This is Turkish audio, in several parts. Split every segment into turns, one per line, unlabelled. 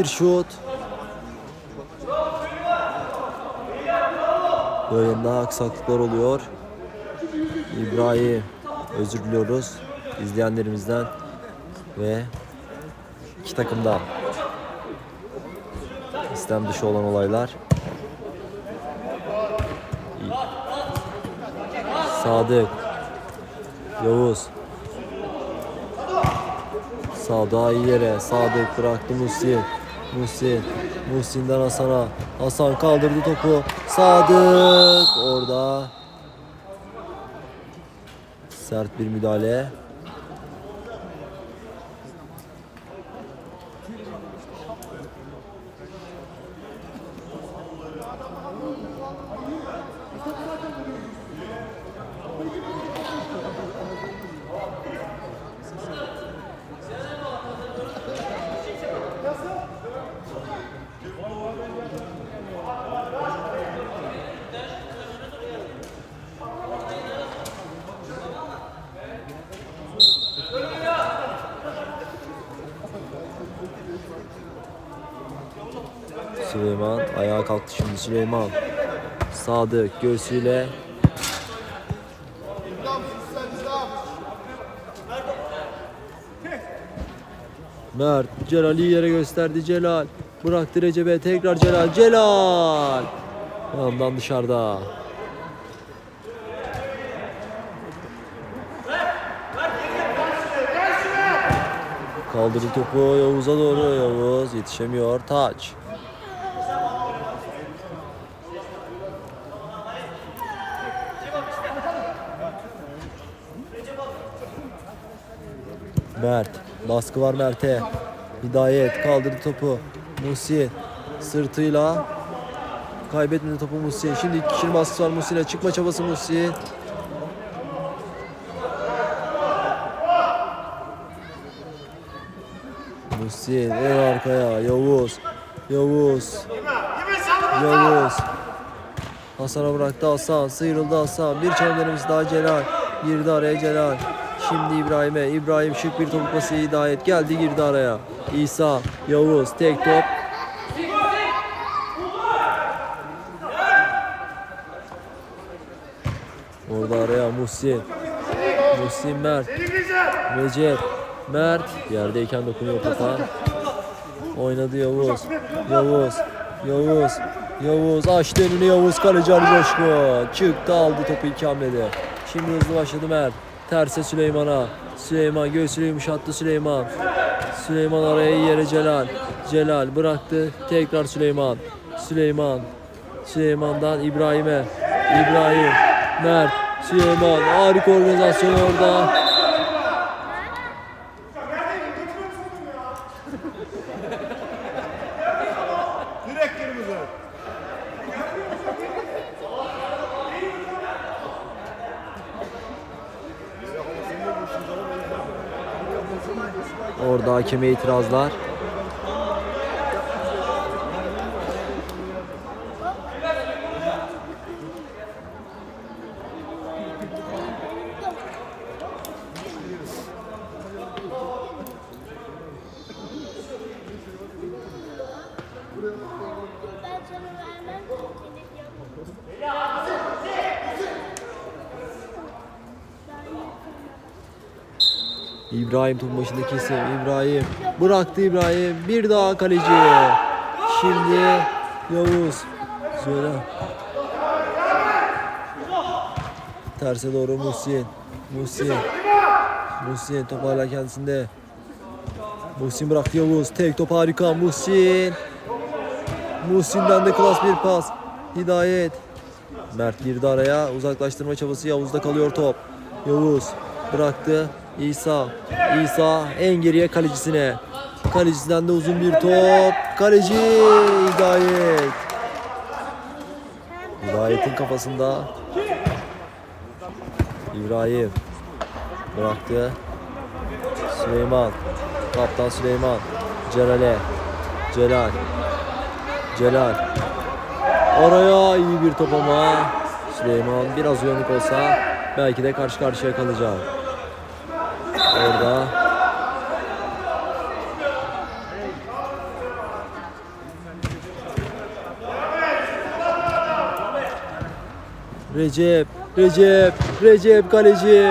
Bir şut. Oyunda aksaklıklar oluyor. İbrahim özür diliyoruz izleyenlerimizden ve iki takımdan istem dışı olan olaylar. Sadık Yavuz Sağda iyi yere Sadık bıraktı Muhsin Muhsin. Muhsin'den Hasan'a. Hasan kaldırdı topu. Sadık orada. Sert bir müdahale Süleyman. Ayağa kalktı şimdi Süleyman. Sadık göğsüyle. Mert Celal'i yere gösterdi Celal. Bıraktı Recep'e tekrar Celal Celal. Yandan dışarıda. Kaldırdı topu Yavuz'a doğru. Yavuz yetişemiyor. Taç Mert. Baskı var Mert'e. Hidayet kaldırdı topu. Muhsin sırtıyla kaybetmedi topu Muhsin. Şimdi iki kişinin baskısı var Muhsin'e. Çıkma çabası Muhsin. Muhsin en arkaya. Yavuz. Yavuz. Yavuz. Hasan'a bıraktı Hasan. Sıyrıldı Hasan. Bir çemberimiz daha Celal. Girdi araya Celal. Şimdi İbrahim'e. İbrahim şık bir top pası hidayet. Geldi girdi araya. İsa. Yavuz. Tek top. Orada araya Muhsin. Muhsin Mert. Recep. Mert. Yerdeyken dokunuyor topa. Oynadı Yavuz. Yavuz. Yavuz. Yavuz açtı önünü Yavuz kaleci Ali Coşku. Çıktı aldı topu iki hamlede. Şimdi hızlı başladı Mert. Terse Süleyman'a. Süleyman göğsüyle yumuşattı Süleyman. Süleyman araya yere Celal. Celal bıraktı. Tekrar Süleyman. Süleyman. Süleyman'dan İbrahim'e. İbrahim. Mert. Süleyman. Harika organizasyon orada. Hakeme itirazlar. İbrahim topun başındaki isim İbrahim. Bıraktı İbrahim. Bir daha kaleci. Şimdi Yavuz. Söyle. Terse doğru Muhsin. Muhsin. Muhsin top hala kendisinde. Muhsin bıraktı Yavuz. Tek top harika Muhsin. Muhsin'den de klas bir pas. Hidayet. Mert girdi araya. Uzaklaştırma çabası Yavuz'da kalıyor top. Yavuz bıraktı. İsa. İsa en geriye kalecisine. Kalecisinden de uzun bir top. Kaleci Hidayet. Hidayet'in kafasında. İbrahim. Bıraktı. Süleyman. Kaptan Süleyman. Celal'e. Celal. Celal. Oraya iyi bir top ama Süleyman biraz uyanık olsa belki de karşı karşıya kalacak orada. Recep, Recep, Recep kaleci.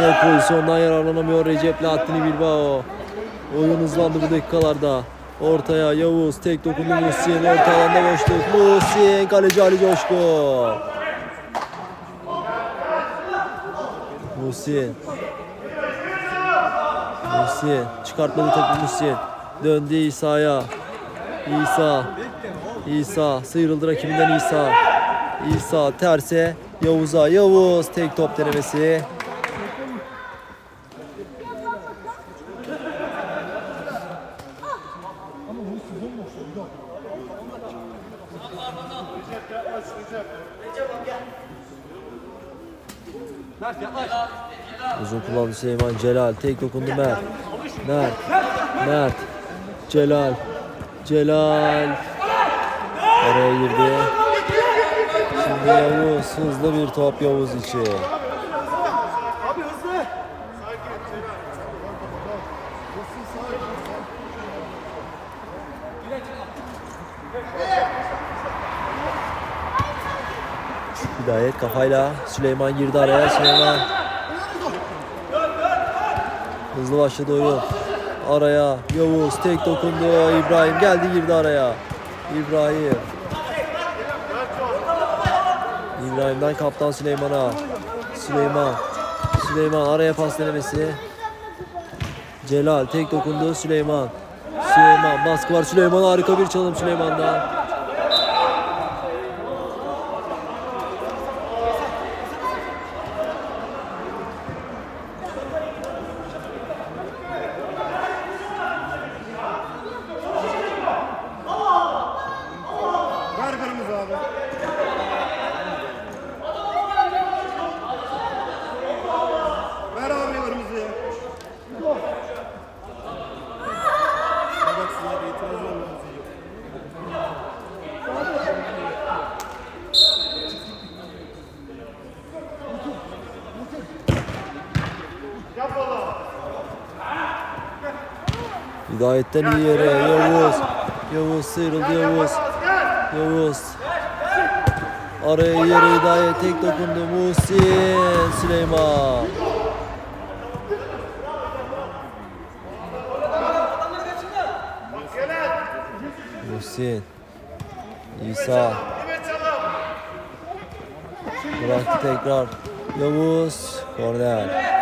Ne pozisyondan yararlanamıyor Recep Latini Bilbao. Oyun hızlandı bu dakikalarda. Ortaya Yavuz tek dokundu Muhsin. Orta alanda boşluk. Muhsin kaleci Ali Coşkun. Muhsin. Muhsin. Çıkartmadı topu Muhsin. Döndü İsa'ya. İsa. İsa. Sıyrıldı rakibinden İsa. İsa terse. Yavuz'a. Yavuz tek top denemesi. Uzun kullandı Süleyman Celal. Tek dokundu Mert. Mert. Mert. Celal. Celal. Araya girdi. Şimdi Yavuz. Hızlı bir top Yavuz içi. Hidayet kafayla Süleyman girdi araya. Süleyman Hızlı başladı oyun. Araya Yavuz tek dokundu. İbrahim geldi girdi araya. İbrahim. İbrahim'den kaptan Süleyman'a. Süleyman. Süleyman araya pas denemesi. Celal tek dokundu Süleyman. Süleyman baskı var Süleyman harika bir çalım Süleyman'dan.
Ver kırmızı abi. Ver abi kırmızıyı. Bak sana bir itiraz var mı?
Hidayetten iyi yere Yavuz. Yavuz sıyrıldı Yavuz. Yavuz. Araya yere Hidayet tek dokundu. Muhsin Süleyman. Muhsin. İsa. Bıraktı tekrar. Yavuz. Korner.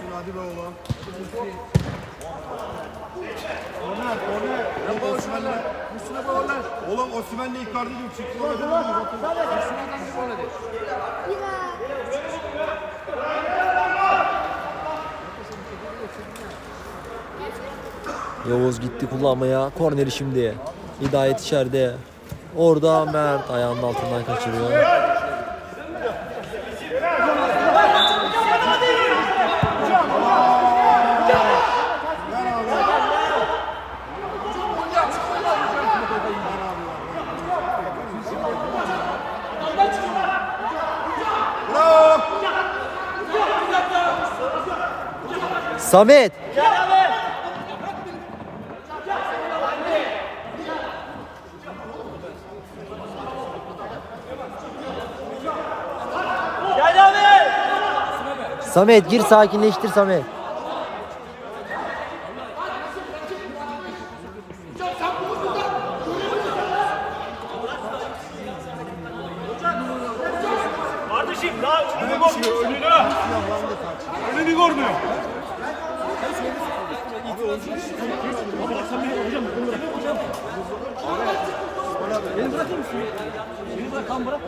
Şunu hadi be oğlum. Korner, korner. Oğlum Osman'la. Üstüne be oğlum. Osman'la Icardi diyor. Çıktı orada.
Yavuz gitti kullanmaya. Korneri şimdi. Hidayet içeride. Orada Mert ayağının altından kaçırıyor. Samet. Samet gir sakinleştir Samet.
Kardeşim daha önünü görmüyor, önünü. Beni bırakır mısın? Beni bırak, kan bırak.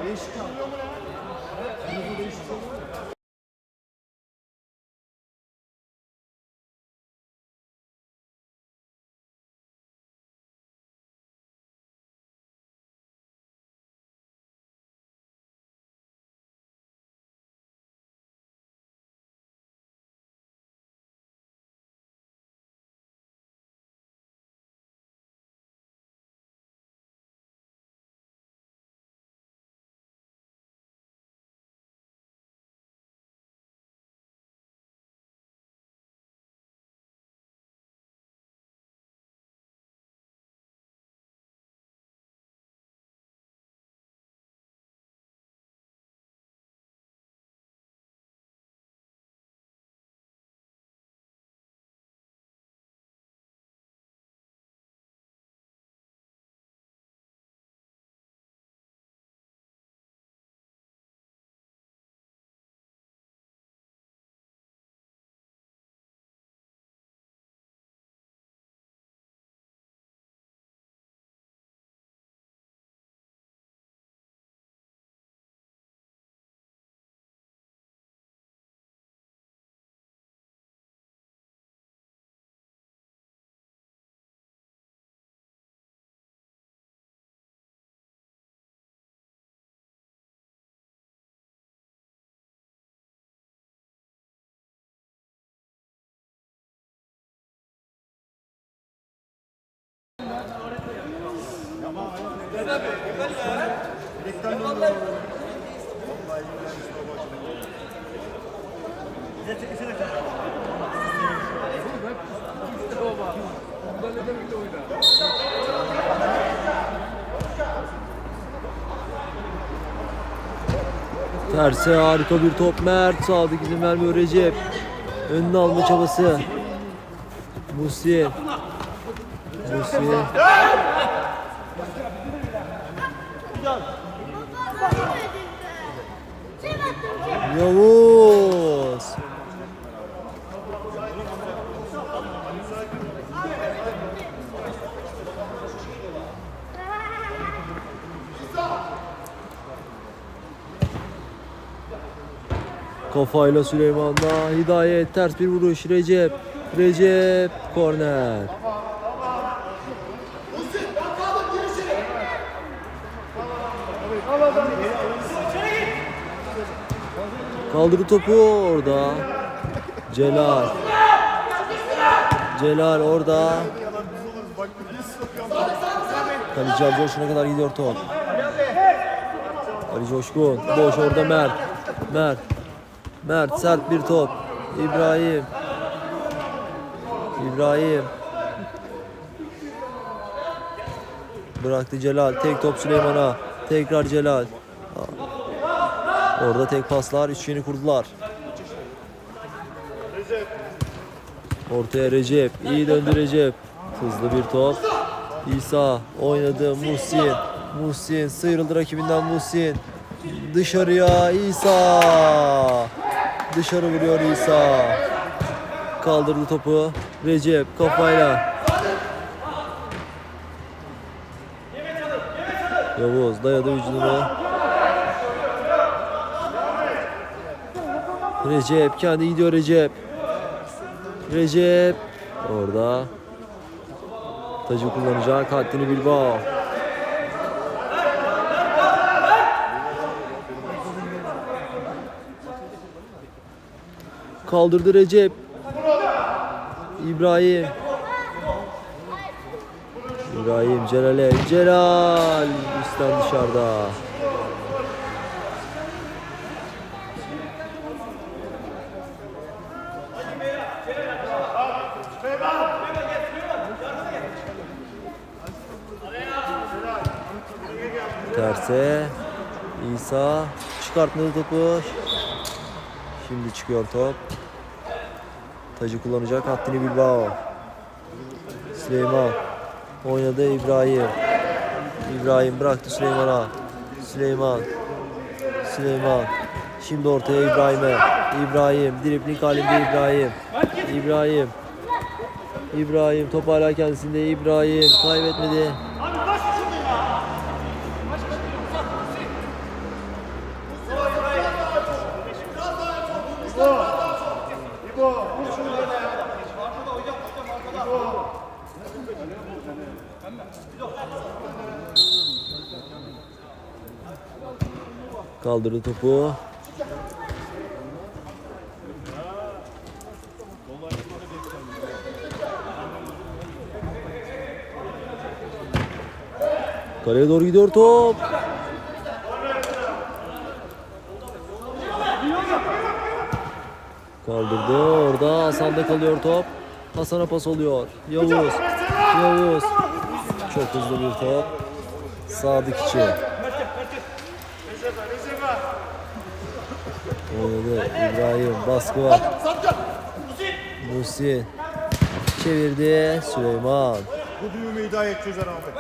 Terse harika bir top Mert. Sadık izin vermiyor Recep. Önüne alma çabası. Musi. Musi.
Baktım ki.
Yavuz. Kafayla Süleyman'da Hidayet ters bir vuruş Recep Recep korner. Kaldırı topu orada. Celal. Celal orada. Kaleci Ali Coşkun'a kadar gidiyor top. Ali Coşkun boş orada Mert. Mert Mert sert bir top. İbrahim. İbrahim. Bıraktı Celal. Tek top Süleyman'a. Tekrar Celal. Orada tek paslar. Üçgeni kurdular. Ortaya Recep. İyi döndü Recep. Hızlı bir top. İsa oynadı. Muhsin. Muhsin sıyrıldı rakibinden Muhsin. Dışarıya İsa. Dışarı vuruyor İsa. Kaldırdı topu. Recep kafayla. Yavuz dayadı vücudunu. Recep kendi gidiyor Recep. Recep orada. Tacı kullanacak haddini Bilbao. Kaldırdı Recep. İbrahim. İbrahim Celal'e. Celal üstten dışarıda. Terse. İsa çıkartmadı topu. Şimdi çıkıyor top. Tacı kullanacak Hattini Bilbao. Süleyman. Oynadı İbrahim. İbrahim bıraktı Süleyman'a. Süleyman. Süleyman. Şimdi ortaya İbrahim'e. İbrahim. Dripling halinde İbrahim. İbrahim. İbrahim top hala kendisinde İbrahim kaybetmedi. Kaldırdı topu. Kaleye doğru gidiyor top. Kaldırdı. Orada Hasan'da kalıyor top. Hasan'a pas oluyor. Yavuz. Yavuz. Çok hızlı bir top. Sadık içi. Oynadı. İbrahim. Baskı var. Muhsin. Çevirdi. Süleyman.
Bu düğümü hidayet çözer abi.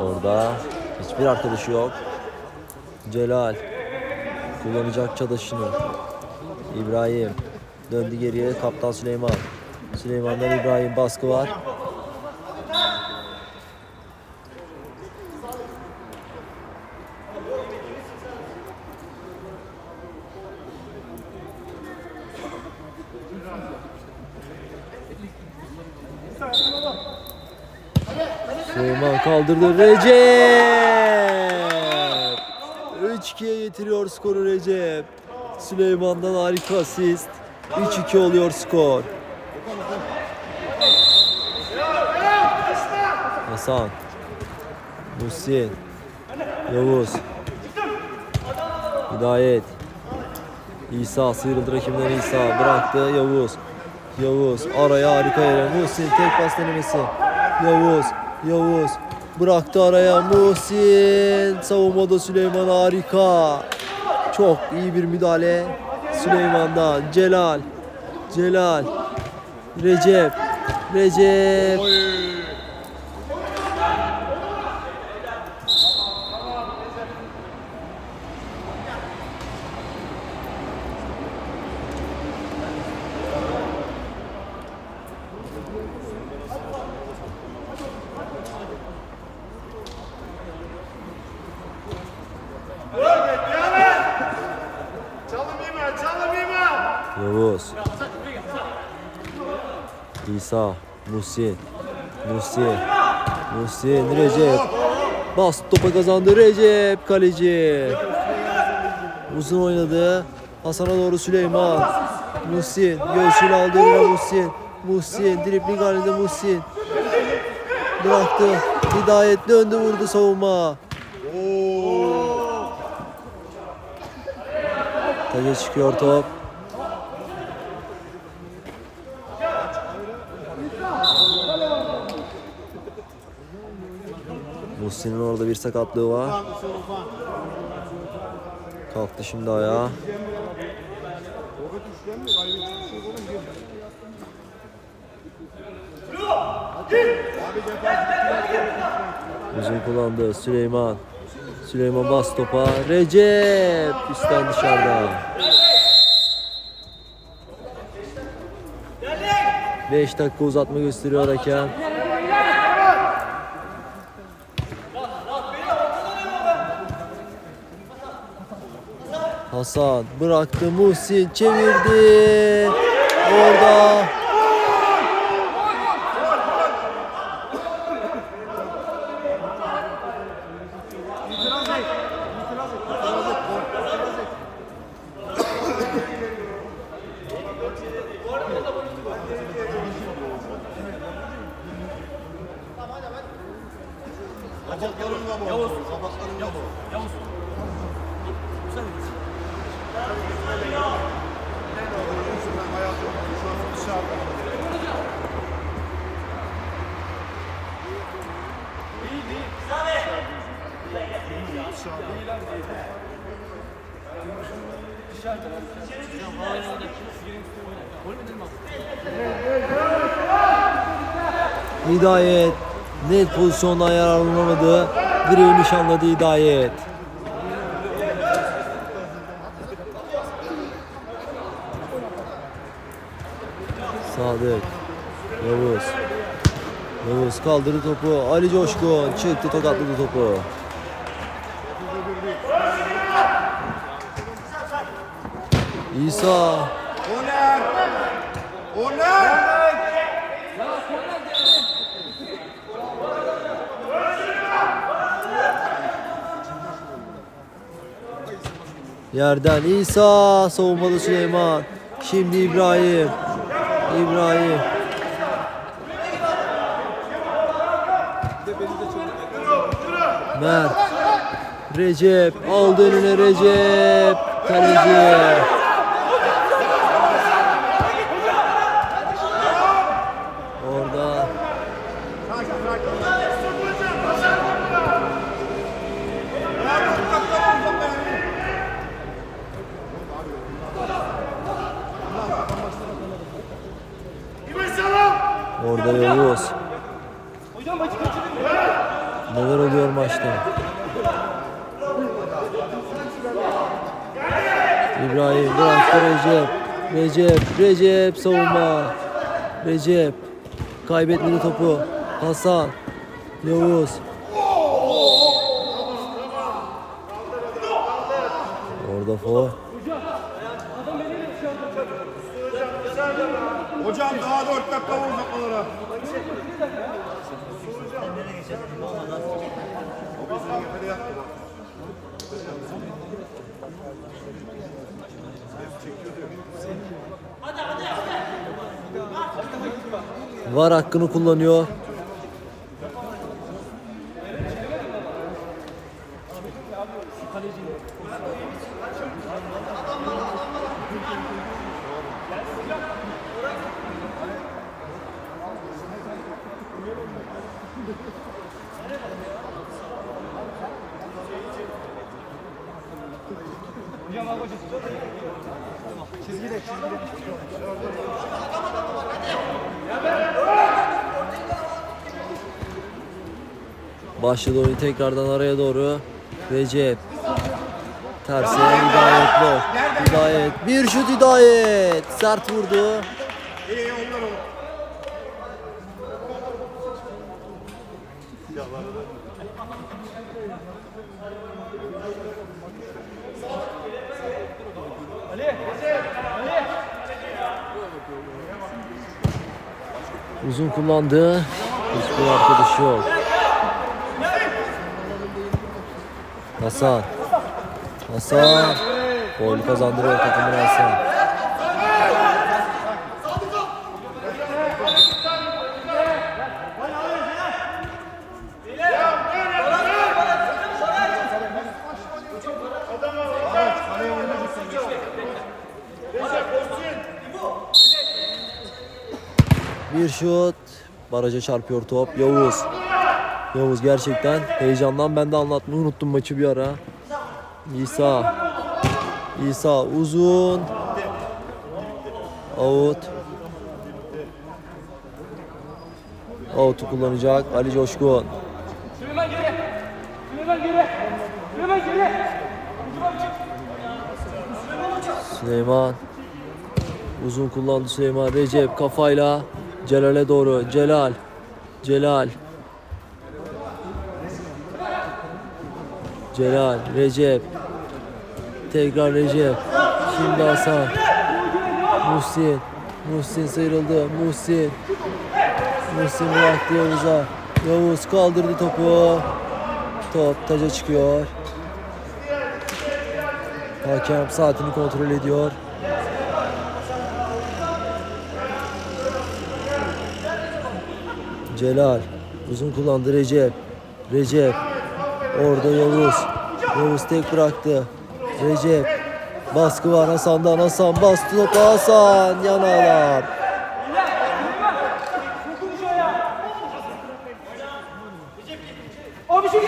Orada hiçbir arkadaşı yok. Celal kullanacak çadaşını. İbrahim döndü geriye kaptan Süleyman. Süleyman'dan İbrahim baskı var. Süleyman kaldırdı Recep. Getiriyor skoru Recep. Süleyman'dan harika asist. 3-2 oluyor skor. Hasan. Muhsin. Yavuz. Hidayet. İsa sıyrıldı rakibinden İsa. Bıraktı Yavuz. Yavuz araya harika yere. Muhsin tek pas denemesi. Yavuz. Yavuz. Bıraktı araya Muhsin. Savunmada Süleyman harika. Çok iyi bir müdahale. Süleyman'dan Celal. Celal. Recep. Recep.
Çalım yeme, çalım yeme.
Yavuz. İsa. Muhsin. Muhsin. Muhsin. Recep. Bas topa kazandı Recep kaleci. Uzun oynadı. Hasan'a doğru Süleyman. Muhsin. Göğsüyle aldı önüne Muhsin. Muhsin. Dripling halinde Muhsin. Bıraktı. Hidayet döndü vurdu savunma. Taca çıkıyor top. Muhsin'in orada bir sakatlığı var. Kalktı şimdi ayağa. Uzun kullandı Süleyman. Süleyman bas topa. Recep üstten dışarıda. 5 dakika uzatma gösteriyor hakem. Hasan bıraktı Muhsin çevirdi. Orada Hidayet net pozisyondan yararlanamadı. Direği nişanladı Hidayet. Sadık. Yavuz. Yavuz kaldırdı topu. Ali Coşkun çıktı tokatladı topu. İsa.
Oner! Oner!
Yerden İsa savunmada Süleyman. Şimdi İbrahim. İbrahim. Mert. Recep aldı önüne Recep. Kaleci. Orada Yavuz. Neler oluyor maçta? İbrahim bıraktı Recep. Recep, Recep savunma. Recep kaybetmedi topu. Hasan, Yavuz. Orada foul.
Hocam daha dört dakika var uzatmalara.
Var hakkını kullanıyor. Başladı oyun tekrardan araya doğru. Recep. Terse Hidayet boş. Hidayet. Bir şut Hidayet. Sert vurdu. Kullandı. Hiçbir arkadaşı yok. Hasan. Hasan. Gol kazandırıyor takımını Hasan. Bir şut. Baraja çarpıyor top. Yavuz. Yavuz gerçekten heyecandan ben de anlatmayı unuttum maçı bir ara. İsa. İsa uzun. Out. Out'u kullanacak Ali Coşkun.
Süleyman geri. Süleyman geri. Süleyman geri.
Süleyman. Uzun kullandı Süleyman. Recep kafayla Celal'e doğru. Celal. Celal. Celal. Recep. Tekrar Recep. Şimdi Hasan. Muhsin. Muhsin sıyrıldı. Muhsin. Muhsin bıraktı Yavuz'a. Yavuz kaldırdı topu. Top taca çıkıyor. Hakem saatini kontrol ediyor. Celal uzun kullandı Recep. Recep orada Yavuz. Yavuz tek bıraktı. Recep baskı var Hasan'dan. Hasan bastı topu Hasan
bir şey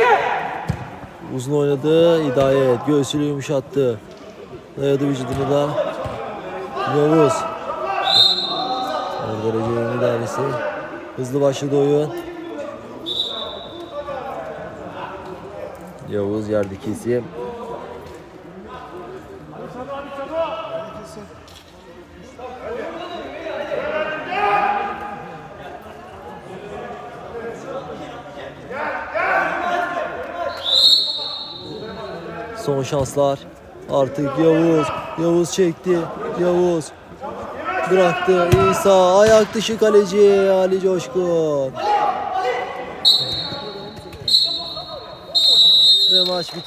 Uzun oynadı Hidayet göğsüyle yumuşattı. Dayadı vücudunu da. Yavuz. Orada Recep'in müdahalesi. Hızlı başladı oyun. Yavuz yerdeki isim. Son şanslar. Artık Yavuz. Yavuz çekti. Yavuz. Bıraktı. İsa ayak dışı kaleci Ali Coşkun. Ve maç bitiyor.